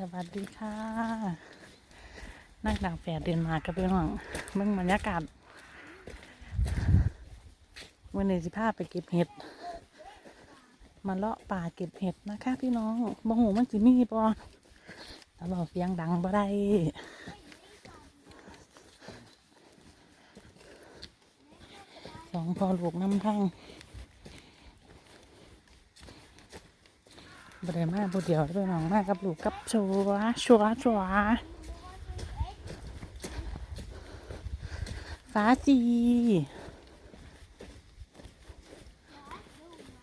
สวัสดีค่ะนั่งดังแฝดเดินมากับพี่น้องเบิ่งบรรยากาศวันนี้สิพาไปเก็บเห็ด มาเลาะป่าเก็บเห็ดนะคะ พี่น้องบ่หูมันสิมีบ่แต่บอกเสียงดังบ่ได้สองพอลูกน้ำทาง บ่ได้มาผู้เดียวเด้อพี่น้องมากับลูกกับชัวชัวชัวฟ้าจี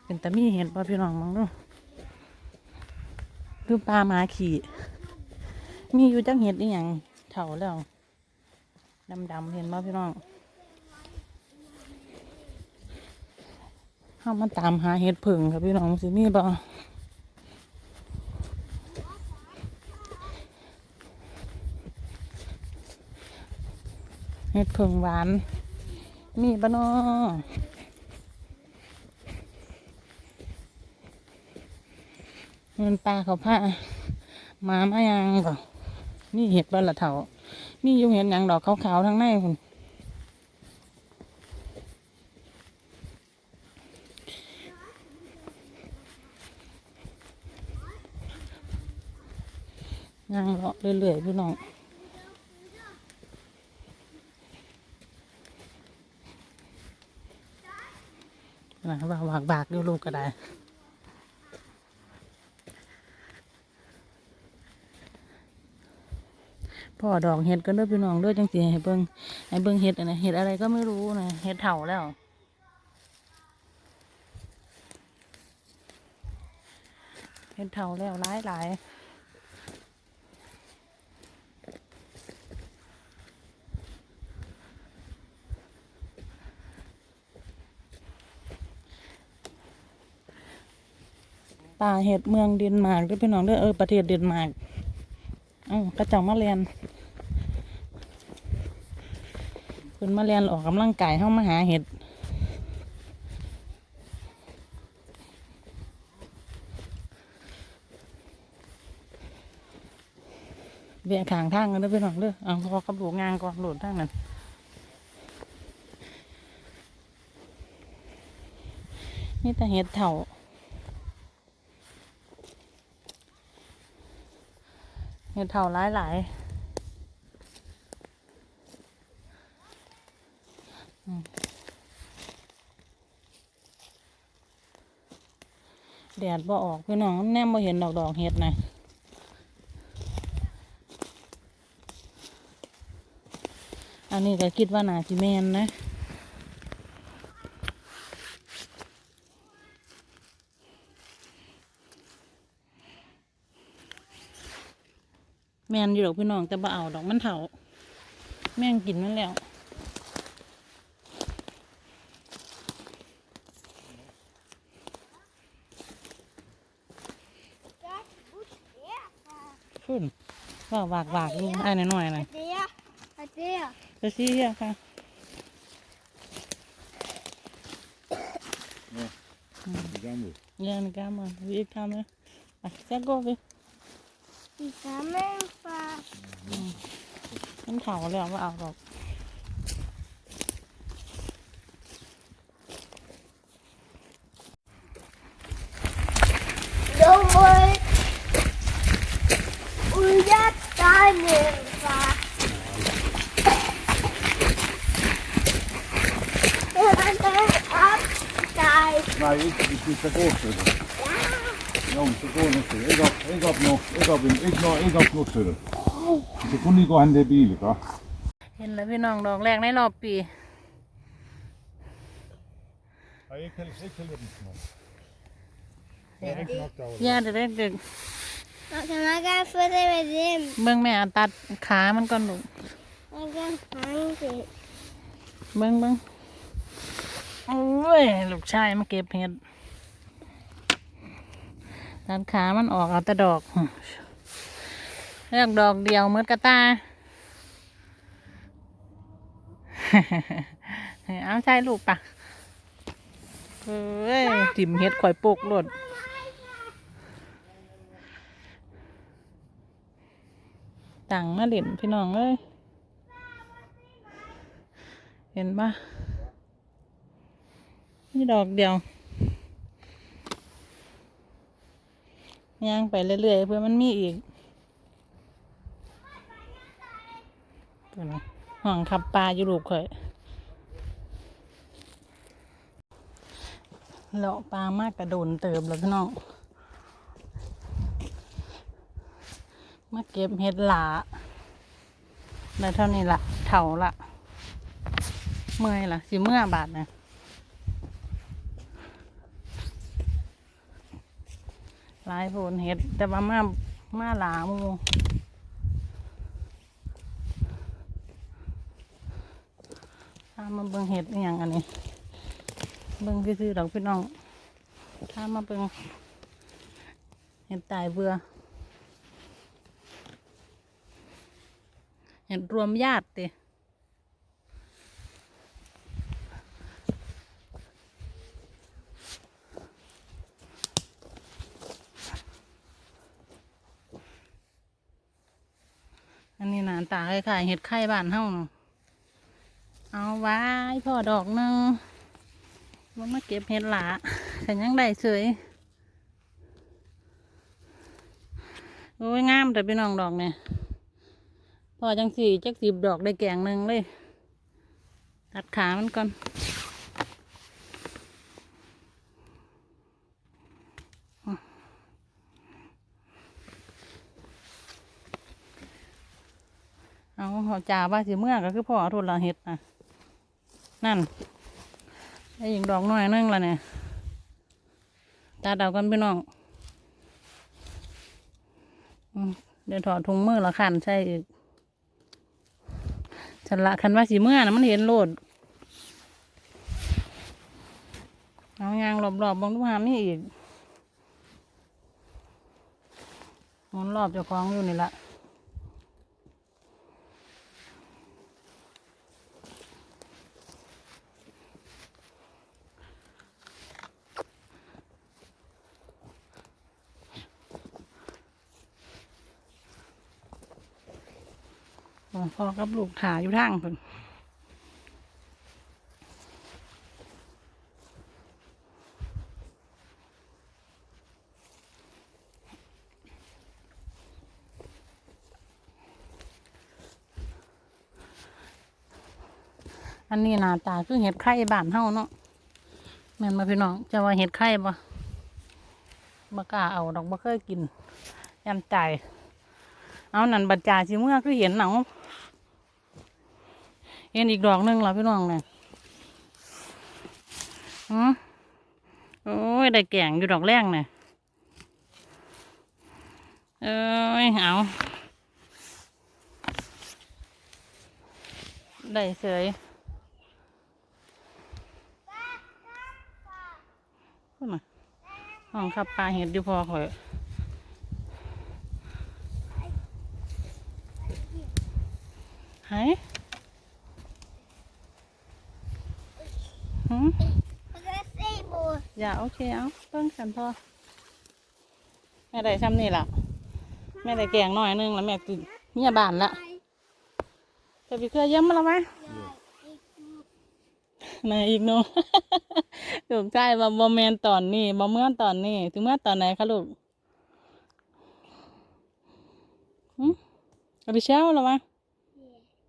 เป็นตะมีเห็นป่ะพี่น้องมั้งดูดูปลาหมาขี่มีอยู่จังเห็ดอีหยังเถ่าแล้วดำๆเห็นป่ะพี่น้องเข้ามาตามหาเห็ดผึ่งครับพี่น้องสิมีบ่ เห็ดผึ่งหวาน มีบ่เนาะเงินปลาเขาผ้ามามายังบ่นี่เห็ดบ้านละเถามีอยู่เห็นยังดอกขาวๆทั้งในคุณยังเลาะเรื่อยๆพี่น้อง นะว่าบากบากๆอยู่ลูกก็ได้พ่อดอกเห็ดกันด้วยพี่น้องด้วยจังสีให้เบิ่งให้เบิ่งเห็ดนนะเห็ดอะไรก็ไม่รู้นะเห็ดเถาแล้วเห็ดเถาแล้วหลายหลาย ป่าเห็ดเมืองเดนมาร์กด้วยพี่น้องด้วยเออประเทศเดนมาร์กอ้ากระจ้ามาเรียนเพิ่นมาเรียนออกกำลังกายเข้ามาหาเห็ดเบียขางทางกันเด้อพี่น้องเด้อเอาพอขับหลวงงานก่อนโหลดทางนั้นนี่แต่เห็ดเถ่า ห็ดเถาหลายหลายแดดบ่ออกพี่น้องแนมบ่เห็นดอกดอกเห็ดนะอันนี้ก็คิดว่านาจิแมนนะ แมนอยู่ดอกพี่น้องแต่บ่เอาดอกมันเถาแม่งกินมันแล้วขึ้นว่าวากวากอยู่ไอ้น้อยๆหน่อย Adea, Adea. จะซี่เฮียค่ะ Gammal. ยังกล้ามาวิทำเลยอะแจ๊กก็ไป Die Sammelfahrt. มันเถาแล้วว่าเอาดอก Dommel. Und jetzt Sammelfahrt. Absteig. Nej, ikke hvis vi skal gå til det. Jo, så gå nu til det. Ikke op, ikke op nu. Ikke op, ikke, nå, ikke op nu til det. Så kunne lige gå hen til bil, ikke? เห็นแล้วพี่น้องดอกแรกในรอบปี Nej, ikke helt, ikke helt den små. Det er ikke nok derovre. ย่าจะได้ดึก Man kan ikke få det med dem. เบิ่งแม่เอาตัดขามันก่อนลูก Man kan fange det. เบิ่งเบิ่งโอ้ยลูกชายมาเก็บเห็ด ตัดขามันออกเอาแต่ดอกเลือกดอกเดียวมือนกระตา เอาใช่ลูกปะเอ้ยจิ่มเห็ดข่อยปลูกโลดตังมาเล่นพี่น้องเอ้ย เห็นปะนี่ดอกเดียว ย่างไปเรื่อยๆเพื่อมันมีอีกตัวนะห้องขับปลาอยู่ลูกข่อยเลาะปลามากกระโดนเติบแล้วพี่น้องมาเก็บเห็ดหลาได้เท่านี้ละเท่าละเมื่อยละสิเมื่อบาทนะ หลายโพนเห็ด แต่ว่ามามาหลามูถ้ามาเบิ่งเห็ดอย่างอันนี้ เบิ่งซื่อๆดอกพี่น้อง ถ้ามาเบิ่งเห็ดตายเบื่อเห็นรวมญาติเติอันนี้หนาน ตาคล้ายๆเห็ดไข่บ้านเฮาเนาะเอาไว้พ่อดอกหนึงมันมาเก็บเห็ดหลาแต่ยังได้เฉยโอ้ยงามแต่พี่น้องดอกเนี่ยพอจังสี่จักสิบดอกได้แกงหนึ่งเลย ตัดขามันก่อน เอาเขาจ่าว่าสิเมื่อก็คือพ่อทุนละเห็ดนะนั่นไอ้หญิงดอกน้อยหนึงละเนี่ยตัดเอากันพี่น้องเดี๋ยวถอดถุงมือละขันใช่อีกฉันละคันว่าสีเมื่อนะมันเห็นโลดเอายางรอบๆบบงทุกหามนี่อีกหมุนรอบเจ้าของอยู่นี่ละ พ่อกับลูกถ่ายอยู่ทางเพิ่นอันนี้หน้าตาคือเห็ดไข่บ้านเฮาเนาะแม่นมาพี่น้องจะว่าเห็ดไข่บ่บ่กล้าเอาดอกบ่เคยกินยันใจเอานั่นบัดจ่าสิเมื่อคือเห็นหนัง เห็นอีกดอกหนึงแล้วพี่น้องเนี่ยอือโอ้ย ได้แก่งอยู่ดอกแรกเนี่ยเอ้ย เอาได้เสยพูดมาห้องขับปลาเห็ดอยู่พอข่อยไห หืมมันก็ใส่บัวอย่าโอเคเอาเพิ่งสันพอแม่ได้ทำนี่ล่ะ แม่ได้แกงหน่อยนึงแล้วแม่กินเนี่ยบานละจะไปเคยเยี่ยมมาแล้วไหมนายอีกโนถูกใจว่าบอแมนตอนนี้บอเมื่อตอนนี้ ถึงเมื่อตอนไหนคะลูกหืมเอาไปเช่าแล้ววะ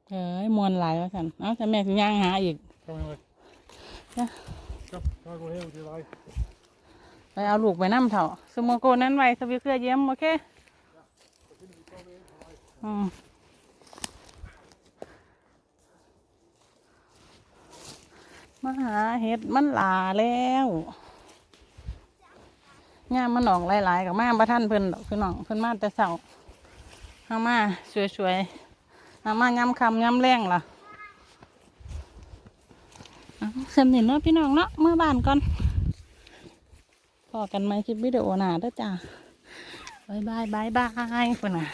เอ้ยมวนหลายวะสัน เอาแต่แม่ถึงย่างหาอีก Kom maar. Ja. Kom, ga gewoon heel goed erbij. ไปเอาลูกไปน้ำเถอะสมโมโกนั้นไว้สวิเครือเยี่ยมโอเคอืมมาหาเห็ดมันหลาแล้วย่ามมันออกหลายๆกับมาประท่านเพิ่นดอกคือน้องเพิ่นมาแต่เสาเอามาสวยๆเอามาย้ำคำย้ำแรงล่ะเอาเสำเนินเนาะพี่น้องเนาะเมื่อบ้านก่อนพอกันไหมคลิปวิดีโอหนาเด้อจ้าบายบายบายบายคนน่ะ